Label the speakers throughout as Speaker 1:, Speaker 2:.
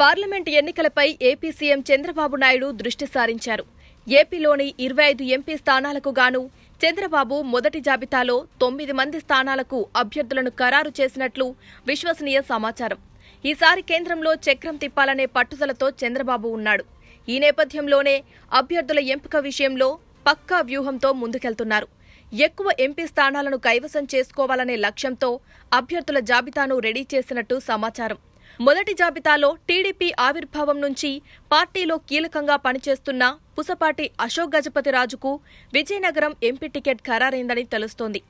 Speaker 1: Parliament ఎన్నికలపై AP CM Chandrababu Naidu దృష్టి సారించారు. ఏపీలోని ఇరవై ఐదు ఎంపీ స్థానాలకు గాను చంద్రబాబు మొదటి జాబితాలో తొమ్మిది మంది స్థానాలకు అభ్యర్థులను ఖరారు చేసినట్లు విశ్వసనీయ సమాచారం. ఈసారి కేంద్రంలో చక్రం తిప్పాలనే పట్టుదలతో చంద్రబాబు ఉన్నాడు. ఈ నేపథ్యంలోనే అభ్యర్థుల ఎంపిక విషయంలో పక్కా వ్యూహంతో ముందుకెళ్తున్నారు. ఎక్కువ ఎంపీ స్థానాలను కైవసం చేసుకోవాలనే లక్ష్యంతో అభ్యర్థుల జాబితాను రెడీ చేసినట్టు సమాచారం. మొదటి జాబితాలో టీడీపీ ఆవిర్భావం నుంచి పార్టీలో కీలకంగా పనిచేస్తున్న పుసపాటి అశోక్ గజపతి రాజుకు విజయనగరం ఎంపీ టికెట్ ఖరారైందని తెలుస్తోంది.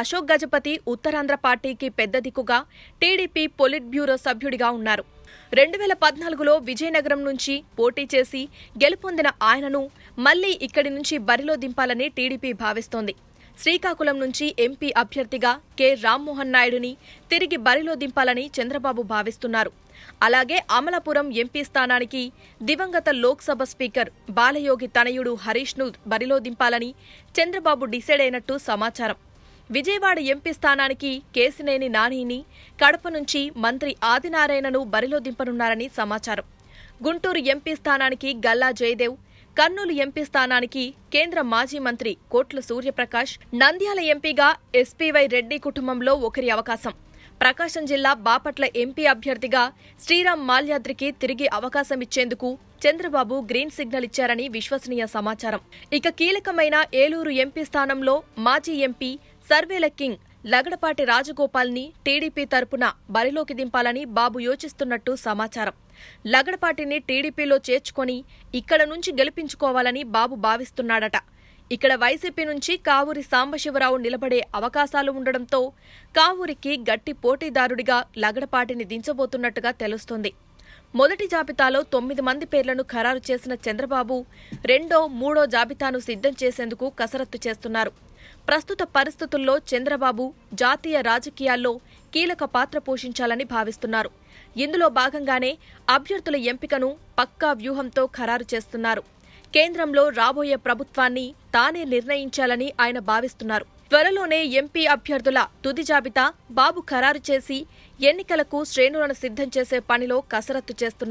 Speaker 1: అశోక్ గజపతి ఉత్తరాంధ్ర పార్టీకి పెద్ద దిక్కుగా టీడీపీ పొలిట్ బ్యూరో సభ్యుడిగా ఉన్నారు. రెండు వేల పద్నాలుగులో విజయనగరం నుంచి పోటీ చేసి గెలుపొందిన ఆయనను మళ్ళీ ఇక్కడి నుంచి బరిలో దింపాలని టీడీపీ భావిస్తోంది. శ్రీకాకుళం నుంచి ఎంపీ అభ్యర్థిగా కె. రామ్మోహన్ నాయుడుని తిరిగి బరిలో దింపాలని చంద్రబాబు భావిస్తున్నారు. అలాగే అమలాపురం ఎంపీ స్థానానికి దివంగత లోక్సభ స్పీకర్ బాలయోగి తనయుడు హరీష్ను బరిలో దింపాలని చంద్రబాబు డిసైడ్ అయినట్టు సమాచారం. విజయవాడ ఎంపీ స్థానానికి కేసినేని నానిని కడప నుంచి మంత్రి ఆదినారాయణను బరిలో దింపనున్నారని సమాచారం. గుంటూరు ఎంపీ స్థానానికి గల్లా జయదేవ్ కర్నూలు ఎంపీ స్థానానికి కేంద్ర మాజీ మంత్రి కోట్ల సూర్యప్రకాష్ నంద్యాల ఎంపీగా ఎస్పీవై రెడ్డి కుటుంబంలో ఒకరి అవకాశం. ప్రకాశం జిల్లా బాపట్ల ఎంపీ అభ్యర్థిగా శ్రీరామ్ మాల్యాద్రికి తిరిగి అవకాశం ఇచ్చేందుకు చంద్రబాబు గ్రీన్ సిగ్నల్ ఇచ్చారని విశ్వసనీయ సమాచారం. ఇక కీలకమైన ఏలూరు ఎంపీ స్థానంలో మాజీ ఎంపీ సర్వేల కింగ్ లగడపాటి రాజగోపాల్ని టీడీపీ తరపున బరిలోకి దింపాలని బాబు యోచిస్తున్నట్టు సమాచారం. లగడపాటిని టీడీపీలో చేర్చుకొని ఇక్కడ నుంచి గెలిపించుకోవాలని బాబు భావిస్తున్నాడట. ఇక్కడ వైసీపీ నుంచి కావూరి సాంబశివరావు నిలబడే అవకాశాలు ఉండడంతో కావూరికి గట్టి పోటీదారుడిగా లగడపాటిని దించబోతున్నట్టుగా తెలుస్తోంది. మొదటి జాబితాలో తొమ్మిది మంది పేర్లను ఖరారు చేసిన చంద్రబాబు రెండో మూడో జాబితాను సిద్ధం చేసేందుకు కసరత్తు చేస్తున్నారు. ప్రస్తుత పరిస్థితుల్లో చంద్రబాబు జాతీయ రాజకీయాల్లో కీలక పాత్ర పోషించాలని భావిస్తున్నారు. ఇందులో భాగంగానే అభ్యర్థుల ఎంపికను పక్కా వ్యూహంతో ఖరారు చేస్తున్నారు. కేంద్రంలో రాబోయే ప్రభుత్వాన్ని తానే నిర్ణయించాలని ఆయన భావిస్తున్నారు. త్వరలోనే ఎంపీ అభ్యర్థుల తుది జాబితా బాబు ఖరారు చేసి ఎన్నికలకు శ్రేణులను సిద్ధం చేసే పనిలో కసరత్తు చేస్తున్నారు.